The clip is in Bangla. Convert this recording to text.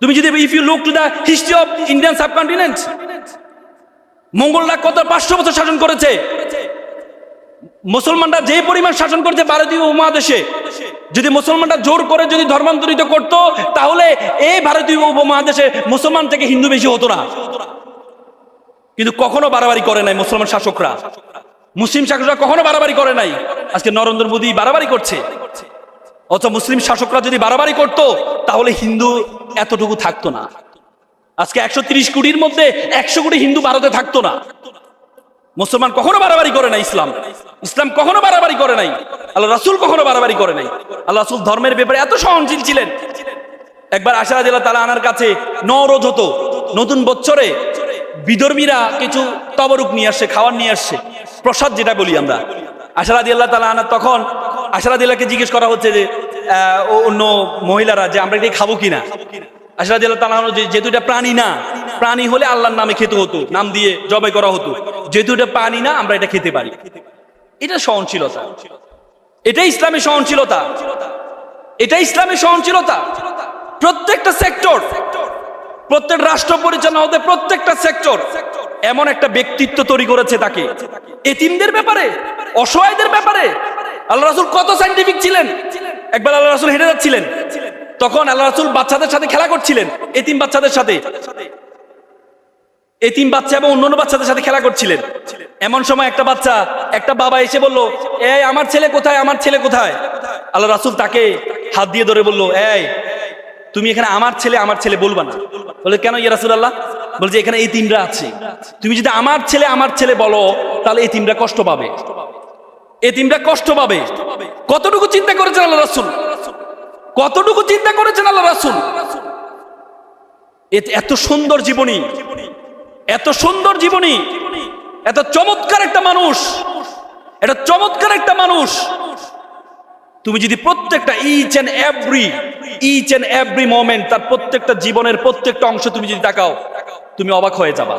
তুমি যদি if you look to the history of Indian subcontinent মঙ্গলরা কত পাঁচশো বছর শাসন করেছে? মুসলমানরা যে পরিমাণ শাসন করেছে ভারতীয় উপমহাদেশে, যদি মুসলমানরা জোর করে যদি ধর্মান্তরিত করত, তাহলে এই ভারতীয় উপমহাদেশে মুসলমান থেকে হিন্দু বেশি হতো না। কিন্তু কখনো বাড়াবাড়ি করে নাই মুসলমান শাসকরা। মুসলিম শাসকরা কখনো বাড়াবাড়ি করে নাই। আজকে নরেন্দ্র মোদী বাড়াবাড়ি করছে। অথচ মুসলিম শাসকরা যদি বাড়াবাড়ি করত, তাহলে হিন্দু এতটুকু থাকতো না। আজকে একশো তিরিশ কোটির মধ্যে একশো কোটি হিন্দু ভারতে থাকতো না। মুসলমান কখনো বাড়াবাড়ি করে নাই ইসলাম। ইসলাম কখনো বাড়াবাড়ি করে নাই। আল্লাহ রাসুল কখনো বাড়াবাড়ি করে নাই। আল্লাহ রাসুল ধর্মের ব্যাপারে এত সহনশীল ছিলেন। একবার আশারা দিল্লা তালা আনার কাছে নরোজ হতো। নতুন বছরে বিধর্মীরা কিছু তবরুক নিয়ে আসছে, খাওয়ার নিয়ে আসছে। প্রসাদ যেটা বলি আমরা। আশারা আল্লাহ তালা আনার তখন আশারা দিল্লাকে জিজ্ঞেস করা হচ্ছে যে অন্য মহিলারা যে আমরা এটি খাব কিনা? আশারা দিল্লা তালা আনো যে এটা প্রাণী না, প্রাণী হলে আল্লাহর নামে খেতে হতো, নাম দিয়ে জবাই করা হতো। যেহেতু এটা প্রাণী না, আমরা এটা খেতে পারি। এটা সহনশীলতা। এটা ইসলামী সহনশীলতা। এটা ইসলামী সহনশীলতা। প্রত্যেকটা সেক্টর, প্রত্যেক রাষ্ট্র পরিচালনা হতে প্রত্যেকটা সেক্টর এমন একটা ব্যক্তিত্ব তৈরি করেছে তাকে। এতিমদের ব্যাপারে, অসহায়দের ব্যাপারে, আল্লাহ রাসুল কত সাইন্টিফিক ছিলেন? একবার আল্লাহ রাসুল হেঁটে যাচ্ছিলেন। তখন আল্লাহ রাসুল বাচ্চাদের সাথে খেলা করছিলেন, এতিম বাচ্চাদের সাথে। এতিম বাচ্চা এবং অন্যান্য বাচ্চাদের সাথে খেলা করছিলেন। এমন সময় একটা বাচ্চা, একটা বাবা এসে বলল, এই, আমার ছেলে কোথায়? আমার ছেলে কোথায়? আল্লাহ রাসুল তাকে হাত দিয়ে ধরে বলল, এই, তুমি এখানে আমার ছেলে আমার ছেলে বলবা না। বলে, কেন ইয়া রাসুল আল্লাহ বলছে, এখানে এই তিনটা আছে। তুমি যদি আমার ছেলে আমার ছেলে বলো, তাহলে এই তিনটা কষ্ট পাবে। তিনটা কষ্ট পাবে। কতটুকু চিন্তা করেছেন আল্লাহ রাসুল? কতটুকু চিন্তা করেছেন আল্লাহ রাসুল? এত সুন্দর জীবনী। এত সুন্দর জীবনী। এত চমৎকার একটা মানুষ। এটা চমৎকার একটা মানুষ। তুমি যদি প্রত্যেকটা each and every each and every moment তার প্রত্যেকটা জীবনের প্রত্যেকটা অংশ তুমি যদি তাকাও, তুমি অবাক হয়ে যাবা।